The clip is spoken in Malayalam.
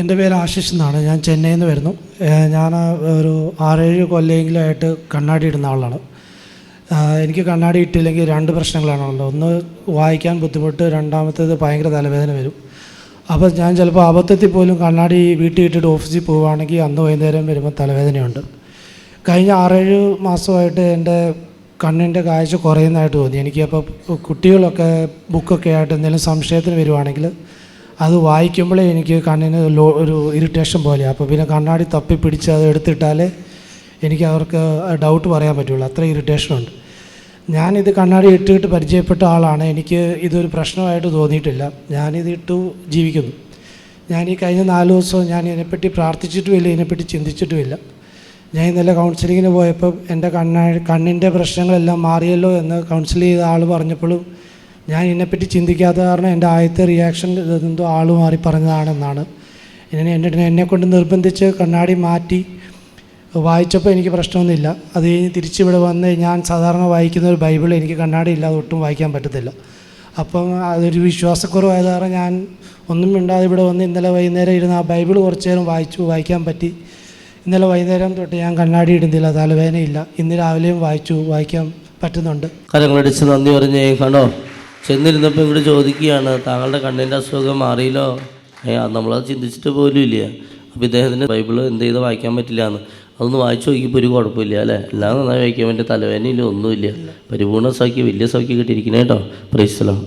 എന്റെ പേര് ആശിഷ് എന്നാണ്. ഞാൻ ചെന്നൈയിൽ നിന്ന് വരുന്നു ഞാൻ ഒരു ആറേഴ് കൊല്ലമെങ്കിലുമായിട്ട് കണ്ണാടി ഇടുന്ന ആളാണ്. എനിക്ക് കണ്ണാടി ഇട്ടില്ലെങ്കിൽ രണ്ട് പ്രശ്നങ്ങളാണ് ഉള്ളത്. ഒന്ന് വായിക്കാൻ ബുദ്ധിമുട്ട്. രണ്ടാമത്തേത് ഭയങ്കര തലവേദന വരും. അപ്പോൾ ഞാൻ ചിലപ്പോൾ അബദ്ധത്തിൽ പോലും കണ്ണാടി വീട്ടിൽ ഇട്ടിട്ട് ഓഫീസിൽ പോവുകയാണെങ്കിൽ അന്ന് വൈകുന്നേരം വരുമ്പോൾ തലവേദനയുണ്ട്. കഴിഞ്ഞ ആറേഴ് മാസമായിട്ട് എന്റെ കണ്ണിന്റെ കാഴ്ച കുറയുന്നതായിട്ട് തോന്നി. എനിക്കപ്പോൾ കുട്ടികളൊക്കെ ബുക്കൊക്കെ ആയിട്ട് എന്തെങ്കിലും സംശയത്തിന് വരുവാണെങ്കിൽ അത് വായിക്കുമ്പോഴേ എനിക്ക് കണ്ണിന് ഒരു ഇറിറ്റേഷൻ പോലെയാണ് അപ്പോൾ പിന്നെ കണ്ണാടി തപ്പി പിടിച്ച് അത് എടുത്തിട്ടാലേ എനിക്ക് അവർക്ക് ഡൗട്ട് പറയാൻ പറ്റുള്ളൂ. അത്ര ഇറിറ്റേഷനുണ്ട് ഞാനിത് കണ്ണാടി ഇട്ടിട്ട് പരിചയപ്പെട്ട ആളാണ്. എനിക്ക് ഇതൊരു പ്രശ്നമായിട്ട് തോന്നിയിട്ടില്ല. ഞാനിത് ഇട്ടു ജീവിക്കുന്നു. ഞാൻ ഈ കഴിഞ്ഞ നാല് ദിവസം ഞാൻ ഇതിനെപ്പറ്റി പ്രാർത്ഥിച്ചിട്ടുമില്ല ഇതിനെപ്പറ്റി ചിന്തിച്ചിട്ടുമില്ല. ഞാൻ ഇന്നലെ കൗൺസിലിങ്ങിന് പോയപ്പോൾ എന്റെ കണ്ണ കണ്ണിന്റെ പ്രശ്നങ്ങളെല്ലാം മാറിയല്ലോ എന്ന് കൗൺസിൽ ചെയ്ത ആൾ പറഞ്ഞപ്പോഴും ഞാൻ ഇതിനെപ്പറ്റി ചിന്തിക്കാത്ത കാരണം എന്റെ ആദ്യത്തെ റിയാക്ഷൻ എന്തോ ആൾ മാറി പറഞ്ഞതാണെന്നാണ്. എന്നെ എന്റെ എന്നെ കൊണ്ട് നിർബന്ധിച്ച് കണ്ണാടി മാറ്റി വായിച്ചപ്പോൾ എനിക്ക് പ്രശ്നമൊന്നുമില്ല. അത് കഴിഞ്ഞ് തിരിച്ചിവിടെ വന്ന് ഞാൻ സാധാരണ വായിക്കുന്ന ഒരു ബൈബിൾ എനിക്ക് കണ്ണാടി ഇല്ലാതെ ഒട്ടും വായിക്കാൻ പറ്റത്തില്ല. അപ്പം അതൊരു വിശ്വാസക്കുറവായത് കാരണം ഞാൻ ഒന്നും മിണ്ടാതെ ഇവിടെ വന്ന് ഇന്നലെ വൈകുന്നേരം ഇരുന്ന് ആ ബൈബിൾ കുറച്ച് നേരം വായിച്ചു വായിക്കാൻ പറ്റി. ഇന്നലെ വൈകുന്നേരം തൊട്ട് ഞാൻ കണ്ണാടി ഇടുന്നില്ല തലവേദനയില്ല. ഇന്ന് രാവിലെയും വായിച്ചു വായിക്കാൻ പറ്റുന്നുണ്ട്. കരങ്ങളടിച്ച് നന്ദി പറഞ്ഞേ കണ്ടോ? ചെന്നിരുന്നപ്പോൾ ഇവിടെ ചോദിക്കുകയാണ് താങ്കളുടെ കണ്ണിന്റെ അസുഖം മാറിയില്ലോ? ഏ നമ്മളത് ചിന്തിച്ചിട്ട് പോലും ഇല്ല. അപ്പോൾ ഇദ്ദേഹത്തിന് ബൈബിൾ എന്ത് ചെയ്ത് വായിക്കാൻ പറ്റില്ല എന്ന് അതൊന്ന് വായിച്ചു നോക്കിയപ്പോൾ ഒരു കുഴപ്പമില്ല അല്ലേ? എല്ലാം നന്നായി വായിക്കാൻ വേണ്ടി തലവേദനയില്ല ഒന്നുമില്ല. പരിപൂർണ സൗഖ്യം വലിയ സൗഖ്യം കിട്ടിയിരിക്കണേ കേട്ടോ. പ്രൈസ്തലോ